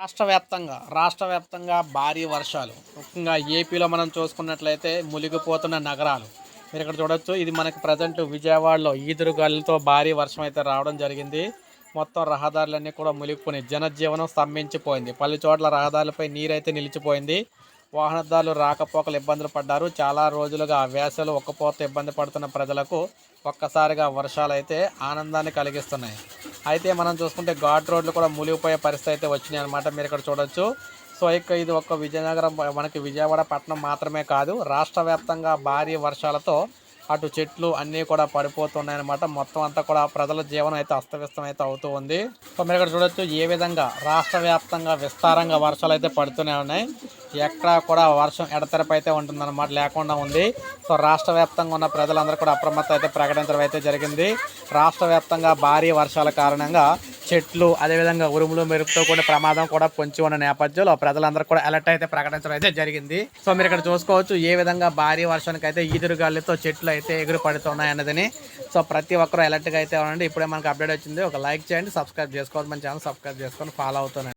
రాష్ట్ర వ్యాప్తంగా రాష్ట్ర వ్యాప్తంగా భారీ వర్షాలు. ముఖ్యంగా ఏపీలో మనం చూసుకున్నట్లయితే మునిగిపోతున్న నగరాలు. మీరు ఇక్కడ చూడొచ్చు ఇది మనకి ప్రజెంట్ విజయవాడలో ఈదురుగాలులతో భారీ వర్షం అయితే రావడం జరిగింది. మొత్తం రహదారులన్నీ కూడా మునిగిపోయినాయి. జనజీవనం స్తంభించిపోయింది. పలు చోట్ల రహదారులపై నీరైతే నిలిచిపోయింది. వాహనదారులు రాకపోకలు ఇబ్బందులు పడ్డారు. చాలా రోజులుగా వేసలు ఒక్కపోత ఇబ్బంది పడుతున్న ప్రజలకు ఒక్కసారిగా వర్షాలు అయితే ఆనందాన్ని కలిగిస్తున్నాయి. అయితే మనం చూసుకుంటే ఘాట్ రోడ్లు కూడా మూలిగిపోయే పరిస్థితి అయితే వచ్చినాయి అనమాట మీరు ఇక్కడ చూడొచ్చు. సో ఇక ఇది ఒక విజయనగరం మనకి విజయవాడ పట్టణం మాత్రమే కాదు రాష్ట్ర వ్యాప్తంగా భారీ వర్షాలతో అటు చెట్లు అన్నీ కూడా పడిపోతున్నాయి అనమాట మొత్తం అంతా కూడా ప్రజల జీవనం అయితే అస్తవ్యస్తం అయితే అవుతూ ఉంది. సో మీరు ఇక్కడ చూడొచ్చు ఏ విధంగా రాష్ట్ర వ్యాప్తంగా విస్తారంగా వర్షాలు అయితే పడుతూనే ఉన్నాయి. ఎక్కడా కూడా వర్షం ఎడతెరపు అయితే ఉంటుందన్నమాట లేకుండా ఉంది. సో రాష్ట్ర వ్యాప్తంగా ఉన్న ప్రజలందరూ కూడా అప్రమత్తం అయితే ప్రకటించడం అయితే జరిగింది. రాష్ట్ర వ్యాప్తంగా భారీ వర్షాల కారణంగా చెట్లు అదేవిధంగా ఉరుములు మెరుపుతో కూడిన ప్రమాదం కూడా పొంచి ఉన్న నేపథ్యంలో ప్రజలందరూ కూడా అలర్ట్ అయితే ప్రకటించడం అయితే జరిగింది. సో మీరు ఇక్కడ చూసుకోవచ్చు ఏ విధంగా భారీ వర్షానికి అయితే ఈదురుగాలితో చెట్లు అయితే ఎగురు పడుతున్నాయి అన్నదని. సో ప్రతి ఒక్కరూ అలర్ట్గా అయితే ఉండండి. ఇప్పుడే మనకు అప్డేట్ వచ్చింది. ఒక లైక్ చేయండి సబ్స్క్రైబ్ చేసుకోవాలి మన ఛానల్ సబ్స్క్రైబ్ చేసుకొని ఫాలో అవుతున్నాను